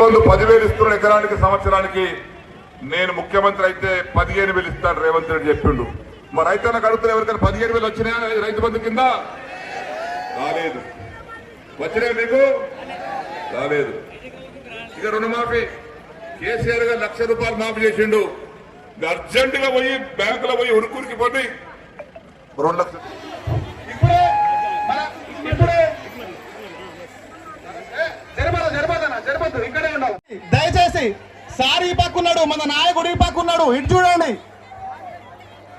బంధు పదివేలు ఇస్తున్న ఎకరానికి సంవత్సరానికి నేను ముఖ్యమంత్రి అయితే పదిహేను వేలు ఇస్తాను రేవంత్ రెడ్డి చెప్పిండు. మా రైతన్న కడుగుతున్న ఎవరికైనా పదిహేను వేలు వచ్చినాయా రైతు బంధు కింద? రాలేదు. వచ్చినాయి మీకు? రాలేదు. ఇక రుణమాఫీ. కేసీఆర్ గారు లక్ష రూపాయలు మాఫీ చేసిండు. అర్జెంటుగా పోయి బ్యాంకులో పోయి ఉరుకురికి పోయి రెండు లక్షలు దయచేసి సార్ ఈ పక్కున్నాడు మన నాయకుడు ఈ పక్కున్నాడు ఇటు చూడండి.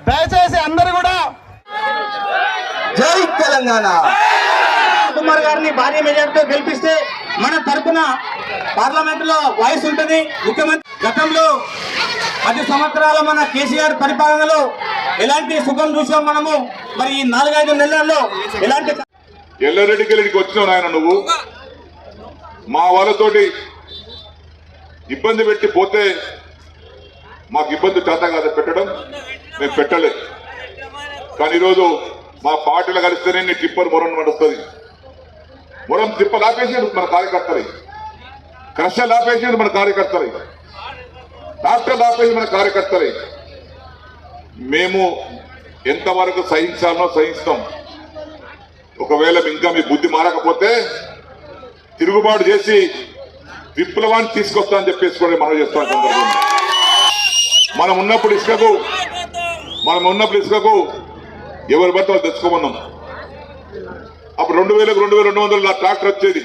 దయచేసి అందరు కూడా జై తెలంగాణ. కుమార్ గారిని భారీ మెజార్టీతో గెలిపిస్తే మన తరపున పార్లమెంట్లో వాయిస్ ఉంటుంది. ముఖ్యమంత్రి గతంలో పది సంవత్సరాల మన కేసీఆర్ పరిపాలనలో ఎలాంటి సుఖం చూసాం మనము? మరి ఈ నాలుగైదు నెలల్లో ఎలాంటి ఎల్లారెడ్డికి వచ్చినావు నాయన నువ్వు? మా వాళ్ళతోటి ఇబ్బంది పెట్టి పోతే మాకు ఇబ్బంది చేత కాదు పెట్టడం. మేము పెట్టలే. కానీ ఈరోజు మా పార్టీలు కలిస్తేనే నీ టిప్పర్ మొరం నడుస్తుంది. మొరం తిప్ప లాపేసేది మన కార్యకర్తలు. క్రష లాపేసేది మన కార్యకర్తలు. డాక్టర్ లాపేసి మన కార్యకర్తలు. మేము ఎంతవరకు సహించాలనో సహిస్తాం. ఒకవేళ ఇంకా మీ బుద్ధి మారకపోతే తిరుగుబాటు చేసి విప్లవాన్ని తీసుకొస్తా అని చెప్పేసి కూడా మనం చేస్తాం సందర్భంగా మనం ఉన్నప్పుడు ఇసుకకు మనం ఉన్నప్పుడు ఇసుకకు ఎవరి బట్టి వాళ్ళు తెచ్చుకోమన్నాం. అప్పుడు రెండు వేలకు రెండు వేల రెండు వందలు నా ట్రాక్టర్ వచ్చేది.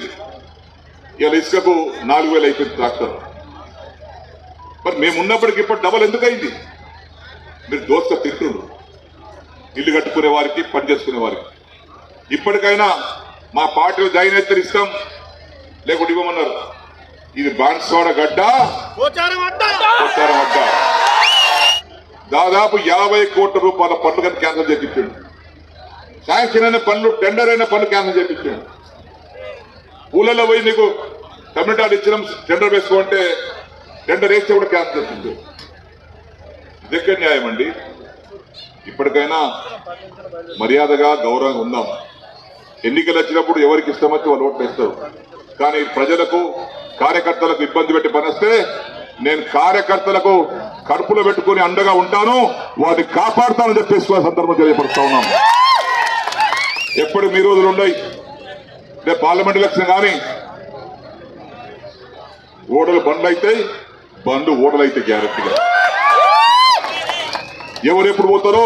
ఇలా ఇసుకకు నాలుగు వేలు అయిపోయింది ట్రాక్టర్. మరి మేము ఉన్నప్పటికి ఇప్పుడు డబల్ ఎందుకు అయింది మీరు దోస్త తిట్టు ఇల్లు కట్టుకునే వారికి పని చేసుకునే వారికి. ఇప్పటికైనా మా పార్టీలో జాయిన్ అయితే ఇస్తాం లేకుంటే ఇవ్వమన్నారు. ఇది బాన్స్వాడ గడ్డ. పోచారం అడ్డ. దాదాపు యాభై కోట్ల రూపాయల పనులు క్యాన్సిల్ చేపించాడు. శాంక్షన్ అయిన పనులు టెండర్ అయిన పనులు క్యాన్సిల్ చేపించాడు. ఊళ్ళలో పోయి నీకు కమ్యూనిటీ ఇచ్చినాం టెండర్ వేసుకోంటే టెండర్ వేస్తే కూడా క్యాన్సిల్ చేసింది దగ్గర న్యాయం అండి? ఇప్పటికైనా మర్యాదగా గౌరవంగా ఉందాం. ఎన్నికలు వచ్చినప్పుడు ఎవరికి ఇష్టమైతే వాళ్ళు ఓట్లు వేస్తారు. కానీ ప్రజలకు కార్యకర్తలకు ఇబ్బంది పెట్టి పనిస్తే నేను కార్యకర్తలకు కడుపులో పెట్టుకుని అండగా ఉంటాను వాటిని కాపాడుతానని చెప్పేసి సందర్భం తెలియపరుస్తా ఉన్నాను ఎప్పుడు మీ రోజులు ఉన్నాయి రేపు పార్లమెంట్ ఎలక్షన్ కానీ ఓడలు బండ్లు అయితే బండ్లు ఓడలు అయితే గ్యారెంటీగా. ఎవరు ఎప్పుడు పోతారో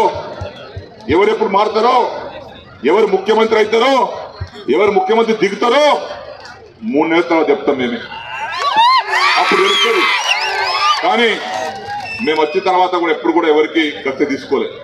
ఎవరు ఎప్పుడు మారుతారో ఎవరు ముఖ్యమంత్రి అవుతారో ఎవరు ముఖ్యమంత్రి దిగుతారో మూడు నెలల తర్వాత చెప్తాం మేమే. అప్పుడు తెలుస్తుంది. కానీ మేము వచ్చిన తర్వాత కూడా ఎప్పుడు కూడా ఎవరికి కత్తి తీసుకోలేదు.